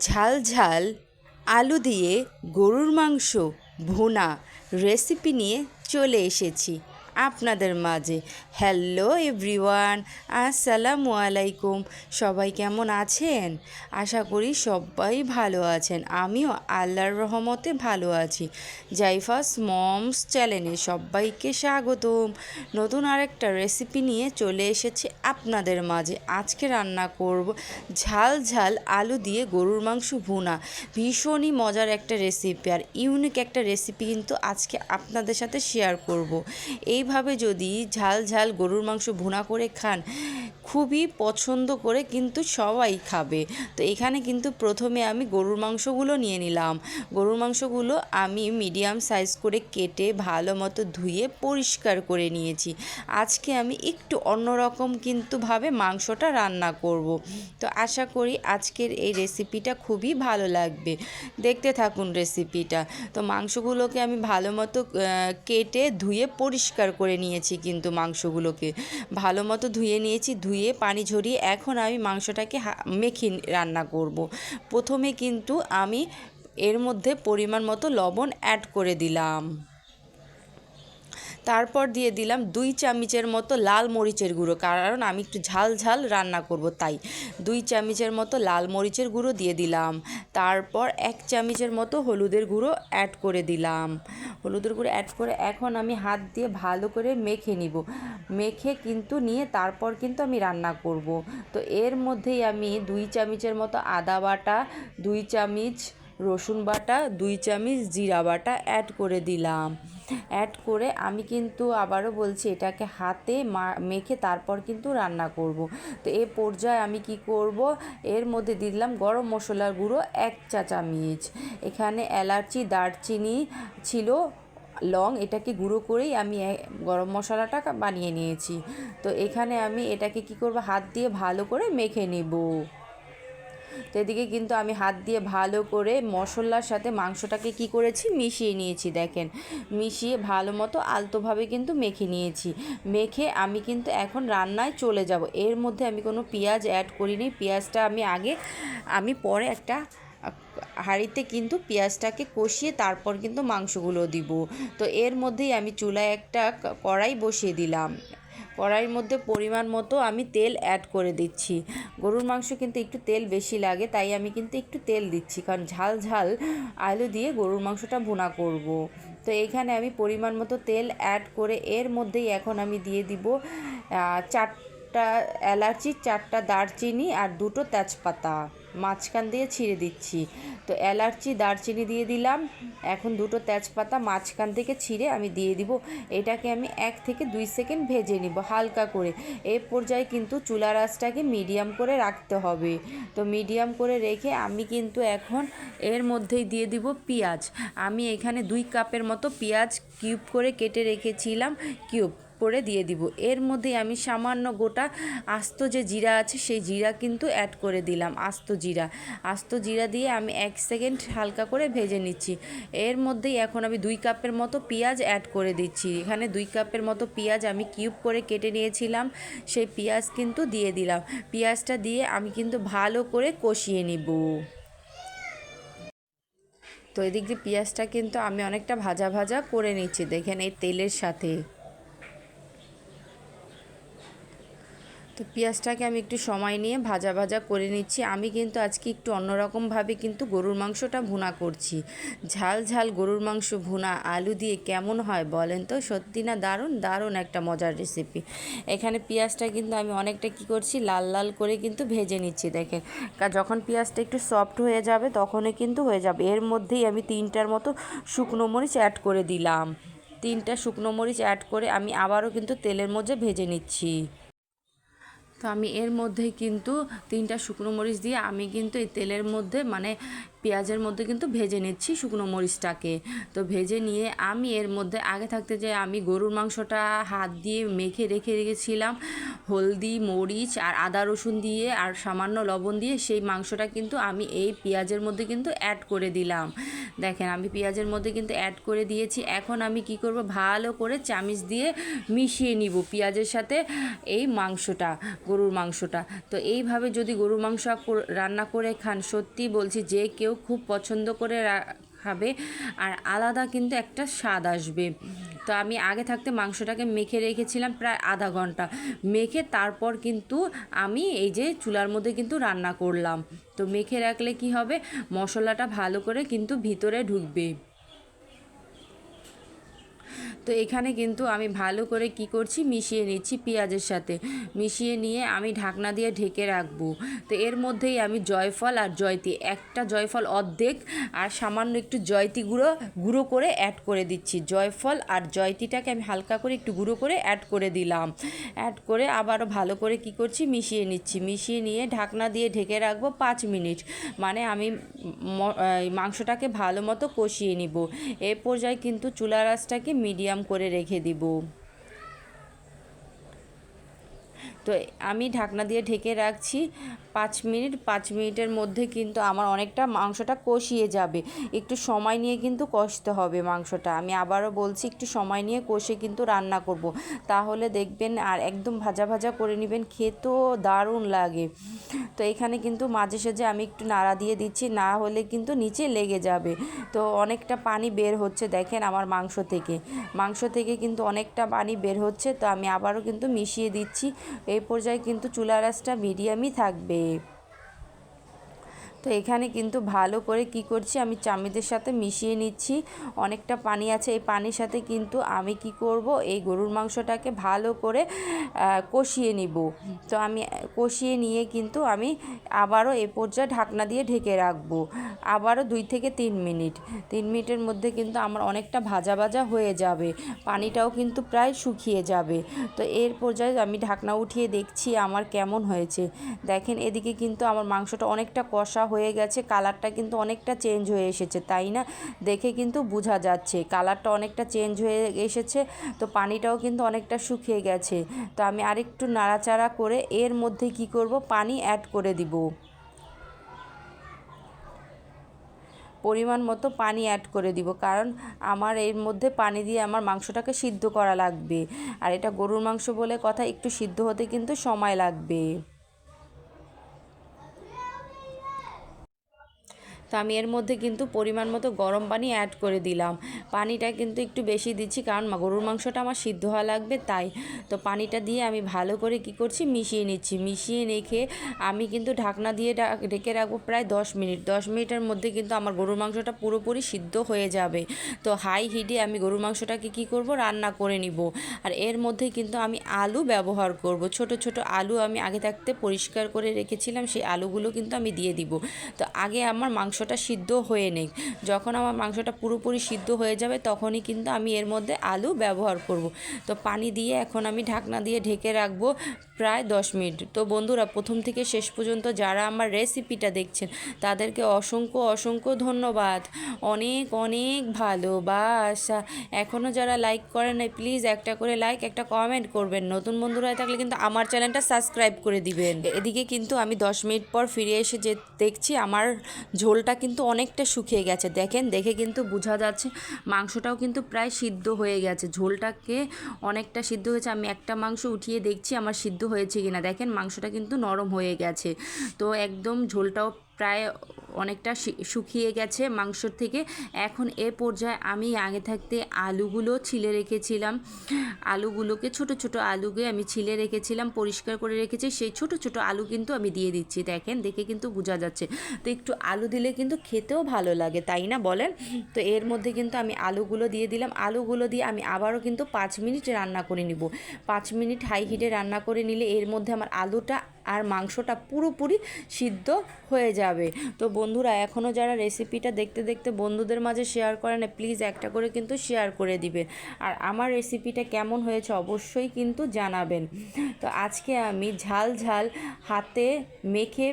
ঝাল ঝাল আলু দিয়ে গরুর মাংস ভুনা রেসিপি নিয়ে চলে এসেছি। আপনাদের মাঝে। হ্যালো এভরিওয়ান আসসালামু আলাইকুম সবাই কেমন আছেন? আশা করি সবাই ভালো আছেন। আমিও আল্লাহর রহমতে ভালো আছি। জাইফাস মমস চ্যানেলে সবাইকে স্বাগতম। নতুন আরেকটা রেসিপি নিয়ে চলে এসেছি আপনাদের মাঝে। আজকে রান্না করব ঝাল ঝাল আলু দিয়ে গরুর মাংস ভুনা। ভীষণই মজার একটা রেসিপি আর ইউনিক একটা রেসিপি কিন্তু আজকে আপনাদের সাথে শেয়ার করব। এইভাবে যদি ঝাল ঝাল গরুর মাংস ভুনা করে খান, খুবই পছন্দ করে কিন্তু সবাই খাবে। তো এখানে কিন্তু প্রথমে আমি গরুর মাংসগুলো নিয়ে নিলাম। গরুর মাংসগুলো আমি মিডিয়াম সাইজ করে কেটে ভালো মতো ধুয়ে পরিষ্কার করে নিয়েছি। আজকে আমি একটু অন্যরকম কিন্তু ভাবে মাংসটা রান্না করব। তো আশা করি আজকের এই রেসিপিটা খুবই ভালো লাগবে। দেখতে থাকুন রেসিপিটা। তো মাংসগুলোকে আমি ভালো মতো কেটে ধুয়ে পরিষ্কার করে নিয়েছি কিন্তু মাংসগুলোকে। ভালো মতো ধুয়ে নিয়েছি, ধুয়ে পানি ঝরিয়ে এখন আমি মাংসটাকে মেখে রান্না করব। প্রথমে কিন্তু আমি এর মধ্যে পরিমাণ মতো লবণ অ্যাড করে দিলাম। তারপর দিয়ে দিলাম দুই চামচের মতো লাল মরিচের গুঁড়ো, কারণ আমি একটু ঝাল ঝাল রান্না করব, তাই। দুই চামচের মতো লাল মরিচের গুঁড়ো দিয়ে দিলাম। তারপর এক চামচের মতো হলুদের গুঁড়ো অ্যাড করে দিলাম। হলুদের গুঁড়ো অ্যাড করে এখন আমি হাত দিয়ে ভালো করে মেখে নিব। মেখে কিন্তু নিয়ে তারপর কিন্তু আমি রান্না করব। তো এর মধ্যেই আমি দুই চামচের মতো আদা বাটা, দুই চামচ রসুন বাটা, দুই চামচ জিরা বাটা অ্যাড করে দিলাম। অ্যাড করে আমি কিন্তু আবারও বলছি এটাকে হাতে মেখে তারপর কিন্তু রান্না করব। তো এ পর্যায়ে আমি কি করব? এর মধ্যে দিলাম গরম মশলার গুঁড়ো এক চা চামচ। এখানে এলাচি, দারচিনি ছিল, লং এটাকে গুঁড়ো করেই আমি গরম মশলাটা বানিয়ে নিয়েছি। তো এখানে আমি এটাকে কি করব? হাত দিয়ে ভালো করে মেখে নেব। তো এদিকে কিন্তু আমি হাত দিয়ে ভালো করে মশলার সাথে মাংসটাকে কি করেছি? মিশিয়ে নিয়েছি, দেখেন। মিশিয়ে ভালো মতো আলতোভাবে কিন্তু মেখে নিয়েছি। মেখে আমি কিন্তু এখন রান্নায় চলে যাব। এর মধ্যে আমি কোনো পেঁয়াজ অ্যাড করিনি। পেঁয়াজটা আমি আগে, আমি পরে একটা, হাঁড়িতে কিন্তু পেঁয়াজটাকে কষিয়ে তারপর কিন্তু মাংসগুলো দিব। তো এর মধ্যেই আমি চুলায় একটা কড়াই বসিয়ে দিলাম। কড়াইয়ের মধ্যে পরিমাণ মতো আমি তেল অ্যাড করে দিচ্ছি। গরুর মাংস কিন্তু একটু তেল বেশি লাগে, তাই আমি কিন্তু একটু তেল দিচ্ছি। কারণ ঝাল ঝাল আলু দিয়ে গরুর মাংসটা ভুনা করব। তো এখানে আমি পরিমাণ মতো তেল অ্যাড করে এর মধ্যেই এখন আমি দিয়ে দিব চারটা এলাচি, চারটা দারচিনি আর দুটো তেজপাতা। মাঝখান দিয়ে ছিঁড়ে দিচ্ছি। তো এলাচি দারচিনি দিয়ে দিলাম। এখন দুটো তেজপাতা মাঝখান থেকে ছিঁড়ে আমি দিয়ে দিব। এটাকে আমি এক থেকে দুই সেকেন্ড ভেজে নিব হালকা করে। এই পর্যায়ে কিন্তু চুলা রাসটাকে মিডিয়াম করে রাখতে হবে। তো মিডিয়াম করে রেখে আমি কিন্তু এখন এর মধ্যেই দিয়ে দিব পেঁয়াজ। আমি এখানে দুই কাপের মতো পেঁয়াজ কিউব করে কেটে রেখেছিলাম। কিউব। করে দিয়ে দিব। এর মধ্যে আমি সামান্য গোটা আস্ত যে জিরা আছে, সেই জিরা কিন্তু অ্যাড করে দিলাম, আস্ত জিরা। আস্ত জিরা দিয়ে আমি এক সেকেন্ড হালকা করে ভেজে নিচ্ছি। এর মধ্যেই এখন আমি দুই কাপের মতো পেঁয়াজ অ্যাড করে দিচ্ছি। এখানে দুই কাপের মতো পেঁয়াজ আমি কিউব করে কেটে নিয়েছিলাম, সেই পেঁয়াজ কিন্তু দিয়ে দিলাম। পেঁয়াজটা দিয়ে আমি কিন্তু ভালো করে কষিয়ে নিব। তো এদিক দিয়ে পেঁয়াজটা কিন্তু আমি অনেকটা ভাজা ভাজা করে নিচ্ছি, দেখেন এই তেলের সাথে। তো পেঁয়াজটাকে আমি একটু সময় নিয়ে ভাজা ভাজা করে নিচ্ছি। আমি কিন্তু আজকে একটু অন্যরকমভাবে কিন্তু গরুর মাংসটা ভুনা করছি। ঝাল ঝাল গরুর মাংস ভুনা, আলু দিয়ে কেমন হয় বলেন তো? সত্যি না দারুণ? দারুণ একটা মজার রেসিপি এখানে পেঁয়াজটা কিন্তু আমি অনেকটা কি করছি, লাল লাল করে কিন্তু ভেজে নিচ্ছি, দেখেন। যখন পেঁয়াজটা একটু সফট হয়ে যাবে তখনই কিন্তু হয়ে যাবে। এর মধ্যেই আমি তিনটার মতো শুকনো মরিচ অ্যাড করে দিলাম। তিনটা শুকনো মরিচ অ্যাড করে আমি আবারও কিন্তু তেলের মধ্যে ভেজে নিচ্ছি। তো আমি এর মধ্যে কিন্তু তিনটা শুকনো মরিচ দিয়ে আমি কিন্তু এই তেলের মধ্যে মানে পেঁয়াজের মধ্যে কিন্তু ভেজে নিচ্ছি শুকনো মরিচটাকে। তো ভেজে নিয়ে আমি এর মধ্যে আগে থাকতে যে আমি গরুর মাংসটা হাত দিয়ে মেখে রেখে রেখেছিলাম। হলদি, মরিচ আর আদা, রসুন দিয়ে আর সামান্য লবণ দিয়ে সেই মাংসটা কিন্তু আমি এই পেঁয়াজের মধ্যে কিন্তু অ্যাড করে দিলাম। দেখেন আমি পেঁয়াজের মধ্যে কিন্তু অ্যাড করে দিয়েছি। এখন আমি কি করব? ভালো করে চামিচ দিয়ে মিশিয়ে নিব পেঁয়াজের সাথে এই মাংসটা, গরুর মাংসটা। তো এইভাবে যদি গরুর মাংস রান্না করে খান, সত্যি বলছি যে কেউ খুব পছন্দ করে খাবে আর আলাদা কিন্তু একটা স্বাদ আসবে। তো আমি আগে থাকতে মাংসটাকে মেখে রেখেছিলাম প্রায় আধা ঘণ্টা। মেখে তারপর কিন্তু আমি এই যে চুলার মধ্যে কিন্তু রান্না করলাম। তো মেখে রাখলে কি হবে? মশলাটা ভালো করে কিন্তু ভিতরে ঢুকবে। তো এখানে কিন্তু আমি ভালো করে কি করছি, মিশিয়ে নিচ্ছি পেঁয়াজের সাথে। মিশিয়ে নিয়ে আমি ঢাকনা দিয়ে ঢেকে রাখব। তো এর মধ্যেই আমি জয়ফল আর জয়তি, একটা জয়ফল অর্ধেক আর সামান্য একটু জয়তি গুঁড়ো গুঁড়ো করে অ্যাড করে দিচ্ছি। জয়ফল আর জয়তিটাকে আমি হালকা করে একটু গুঁড়ো করে অ্যাড করে দিলাম। অ্যাড করে আবারও ভালো করে কি করছি, মিশিয়ে নিচ্ছি। মিশিয়ে নিয়ে ঢাকনা দিয়ে ঢেকে রাখব পাঁচ মিনিট। মানে আমি মাংসটাকে ভালো মতো কষিয়ে নিব। এ পর্যায়ে কিন্তু চুলা রাসটাকে মিডিয়াম করে রেখে দিব। তো আমি ঢাকনা দিয়ে ঢেকে রাখছি। পাঁচ মিনিট, পাঁচ মিনিটের মধ্যে কিন্তু আমার অনেকটা মাংসটা কষিয়ে যাবে। একটু সময় নিয়ে কিন্তু কষতে হবে মাংসটা। আমি আবারও বলছি, একটু সময় নিয়ে কষে কিন্তু রান্না করব। তাহলে দেখবেন আর একদম ভাজা ভাজা করে নেবেন, খেতেও দারুণ লাগে। তো এখানে কিন্তু মাঝে সাঝে আমি একটু নাড়া দিয়ে দিচ্ছি, না হলে কিন্তু নিচে লেগে যাবে। তো অনেকটা পানি বের হচ্ছে দেখেন আমার মাংস থেকে। মাংস থেকে কিন্তু অনেকটা পানি বের হচ্ছে, তো আমি আবারও কিন্তু মিশিয়ে দিচ্ছি। এই পর্যায়ে কিন্তু চুলা রাসটা মিডিয়ামই থাকবে। তো এখানে কিন্তু ভালো করে কি করছি, আমি চামিদের সাথে মিশিয়ে নিচ্ছি। অনেকটা পানি আছে, এই পানির সাথে কিন্তু আমি কি করব, এই গরুর মাংসটাকে ভালো করে কষিয়ে নিব। তো আমি কষিয়ে নিয়ে কিন্তু আমি আবারও এ পর্যায়ে ঢাকনা দিয়ে ঢেকে রাখব। আবারও দুই থেকে তিন মিনিট। তিন মিনিটের মধ্যে কিন্তু আমার অনেকটা ভাজা ভাজা হয়ে যাবে। পানিটাও কিন্তু প্রায় শুকিয়ে যাবে। তো এর পর্যায়ে আমি ঢাকনা উঠিয়ে দেখছি আমার কেমন হয়েছে। দেখেন এদিকে কিন্তু আমার মাংসটা অনেকটা কষা গেছে কালারটা কিন্তু অনেকটা চেঞ্জ হয়ে এসেছে, তাই না? দেখে কিন্তু বোঝা যাচ্ছে কালারটা অনেকটা চেঞ্জ হয়ে এসেছে, তো পানিটাও কিন্তু অনেকটা শুকিয়ে গেছে। তো আমি আরেকটু নাড়াচাড়া করে এর মধ্যে কি করব? পানি অ্যাড করে দিব। পরিমাণ মতো পানি অ্যাড করে দিব, কারণ আমার এর মধ্যে পানি দিয়ে আমার মাংসটাকে সিদ্ধ করা লাগবে। আর এটা গরুর মাংস বলে কথা, একটু সিদ্ধ হতে কিন্তু সময় লাগবে। তো আমি এর মধ্যে কিন্তু পরিমাণ মতো গরম পানি অ্যাড করে দিলাম। পানিটা কিন্তু একটু বেশি দিচ্ছি কারণ গরুর মাংসটা আমার সিদ্ধ হওয়া লাগবে তাই। তো পানিটা দিয়ে আমি ভালো করে কি করছি, মিশিয়ে নিচ্ছি। মিশিয়ে রেখে আমি কিন্তু ঢাকনা দিয়ে ঢেকে রাখব প্রায় দশ মিনিট। দশ মিনিটের মধ্যে কিন্তু আমার গরুর মাংসটা পুরোপুরি সিদ্ধ হয়ে যাবে। তো হাই হিটে আমি গরুর মাংসটাকে কি করব, রান্না করে নিব। আর এর মধ্যে কিন্তু আমি আলু ব্যবহার করব। ছোট ছোট আলু আমি আগে থাকতে পরিষ্কার করে রেখেছিলাম, সেই আলুগুলো কিন্তু আমি দিয়ে দিব। তো আগে আমার মাংসটা সিদ্ধ হয়ে নেই। যখন আমার মাংসটা পুরোপুরি সিদ্ধ হয়ে যাবে, তখনই কিন্তু আমি এর মধ্যে আলু ব্যবহার করব। তো পানি দিয়ে এখন আমি ঢাকনা দিয়ে ঢেকে রাখব। প্রায় দশ মিনিট। তো বন্ধুরা, প্রথম থেকে শেষ পর্যন্ত যারা আমার রেসিপিটা দেখছেন, তাদেরকে অসংখ্য অসংখ্য ধন্যবাদ। অনেক অনেক ভালোবাসা। এখনও যারা লাইক করেন নাই প্লিজ একটা করে লাইক একটা কমেন্ট করবেন। নতুন বন্ধুরা থাকলে কিন্তু আমার চ্যানেলটা সাবস্ক্রাইব করে দিবেন। এদিকে কিন্তু আমি দশ মিনিট পর ফিরে এসে যে দেখছি, আমার ঝোলটা কিন্তু অনেকটা শুকিয়ে গেছে। দেখেন, দেখে কিন্তু বোঝা যাচ্ছে, মাংসটাও কিন্তু প্রায় সিদ্ধ হয়ে গেছে। ঝোলটাকে অনেকটা সিদ্ধ হয়েছে। আমি একটা মাংস উঠিয়ে দেখছি, আমার সিদ্ধ হয়েছে কিনা? দেখেন মাংসটা কিন্তু নরম হয়ে গেছে। তো একদম ঝোলটাও প্রায় অনেকটা শুকিয়ে গেছে মাংসর থেকে। এখন এ পর্যায়ে আমি আগে থাকতে আলুগুলো ছিলে রেখেছিলাম। আলুগুলোকে ছোট ছোট আলুকে আমি ছিলে রেখেছিলাম, পরিষ্কার করে রেখেছি। সেই ছোট ছোট আলু কিন্তু আমি দিয়ে দিচ্ছি। দেখেন, দেখে কিন্তু বোঝা যাচ্ছে। তো একটু আলু দিলে কিন্তু খেতেও ভালো লাগে, তাই না বলেন? তো এর মধ্যে কিন্তু আমি আলুগুলো দিয়ে দিলাম। আলুগুলো দিয়ে আমি আবারও কিন্তু পাঁচ মিনিট রান্না করে নিব। পাঁচ মিনিট হাই হিটে রান্না করে নিলে এর মধ্যে আমার আলুটা আর মাংসটা পুরোপুরি সিদ্ধ হয়ে যাবে। তো বন্ধুরা এখনও যারা রেসিপিটা দেখতে দেখতে বন্ধুদের মাঝে শেয়ার করে না প্লিজ একটা করে কিন্তু শেয়ার করে দিবে। আর আমার রেসিপিটা কেমন হয়েছে অবশ্যই কিন্তু জানাবেন। তো আজকে আমি ঝাল ঝাল হাতে মেখে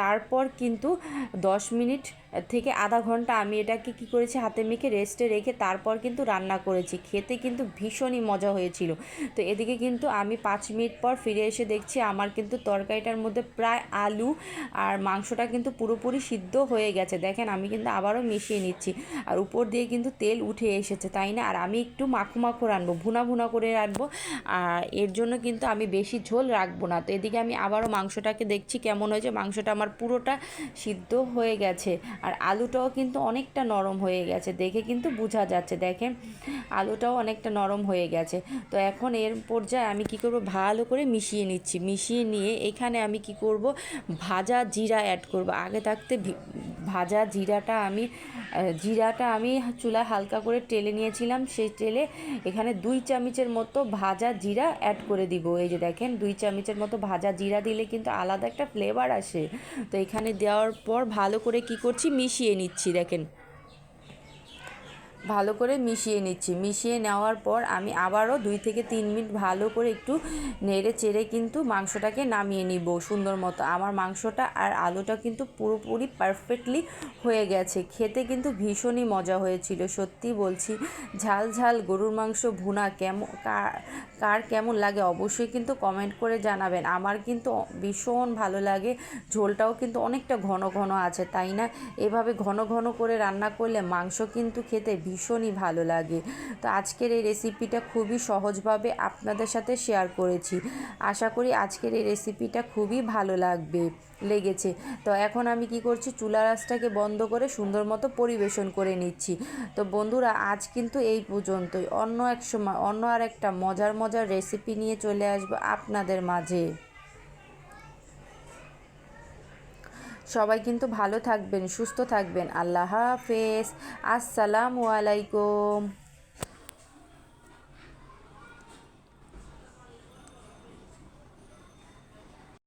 তারপর কিন্তু দশ মিনিট থেকে আধা ঘণ্টা আমি এটাকে কি করেছি, হাতে মেখে রেস্টে রেখে তারপর কিন্তু রান্না করেছি। খেতে কিন্তু ভীষণই মজা হয়েছিল। তো এদিকে কিন্তু আমি পাঁচ মিনিট পর ফিরে এসে দেখছি আমার কিন্তু তরকারিটার মধ্যে প্রায় আলু আর মাংসটা কিন্তু পুরোপুরি সিদ্ধ হয়ে গেছে। দেখেন আমি কিন্তু আবারও মিশিয়ে নিচ্ছি। আর উপর দিয়ে কিন্তু তেল উঠে এসেছে, তাই না? আর আমি একটু মাখো মাখো রানবো, ভুনা ভুনা করে রাখব আর এর জন্য কিন্তু আমি বেশি ঝোল রাখব না। তো এদিকে আমি আবারও মাংসটাকে দেখছি কেমন হয়েছে। মাংসটা আমার পুরোটা সিদ্ধ হয়ে গেছে। আর আলুটাও কিন্তু অনেকটা নরম হয়ে গেছে, দেখে কিন্তু বোঝা যাচ্ছে। দেখেন, আলুটাও অনেকটা নরম হয়ে গেছে। তো এখন এর পর্যায়ে আমি কি করব, ভালো করে মিশিয়ে নিচ্ছি। মিশিয়ে নিয়ে এখানে আমি কি করব, ভাজা জিরা অ্যাড করব। আগে থাকতে ভাজা জিরাটা আমি জিরাটা আমি চুলায় হালকা করে টেলে নিয়েছিলাম। সেই টেলে এখানে দুই চামচের মতো ভাজা জিরা অ্যাড করে দিব। এই যে দেখেন, দুই চামচের মতো ভাজা জিরা দিলে কিন্তু আলাদা একটা ফ্লেভার আসে। তো এখানে দেওয়ার পর ভালো করে কি করছি? মিশিয়ে নিচ্ছি, দেখেন। ভালো করে মিশিয়ে নিচ্ছি। মিশিয়ে নেওয়ার পর আমি আবারও দুই থেকে তিন মিনিট ভালো করে একটু নেড়ে চেড়ে কিন্তু মাংসটাকে নামিয়ে নিব সুন্দর মতো। আমার মাংসটা আর আলুটা কিন্তু পুরোপুরি পারফেক্টলি হয়ে গেছে। খেতে কিন্তু ভীষণই মজা হয়েছিল। সত্যি বলছি, ঝাল ঝাল গরুর মাংস ভুনা কেমন কার কেমন লাগে অবশ্যই কিন্তু কমেন্ট করে জানাবেন। আমার কিন্তু ভীষণ ভালো লাগে, ঝোলটাও কিন্তু অনেকটা ঘন ঘন আছে, তাই না? এভাবে ঘন ঘন করে রান্না করলে মাংস কিন্তু খেতে ভীষণই ভালো লাগে। তো আজকের এই রেসিপিটা খুবই সহজভাবে আপনাদের সাথে শেয়ার করেছি। আশা করি আজকের এই রেসিপিটা খুবই ভালো লাগবে। লেগেছে। তো এখন আমি কি করছি চুলা রাসটাকে বন্ধ করে সুন্দর মতো পরিবেশন করে নিচ্ছি। তো বন্ধুরা, আজ কিন্তু এই পর্যন্তই। অন্য এক সময় অন্য আর একটা মজার মজার রেসিপি নিয়ে চলে আসব আপনাদের মাঝে। সবাই কিন্তু ভালো থাকবেন, সুস্থ থাকবেন। আল্লাহ হাফেজ। আসসালামু আলাইকুম।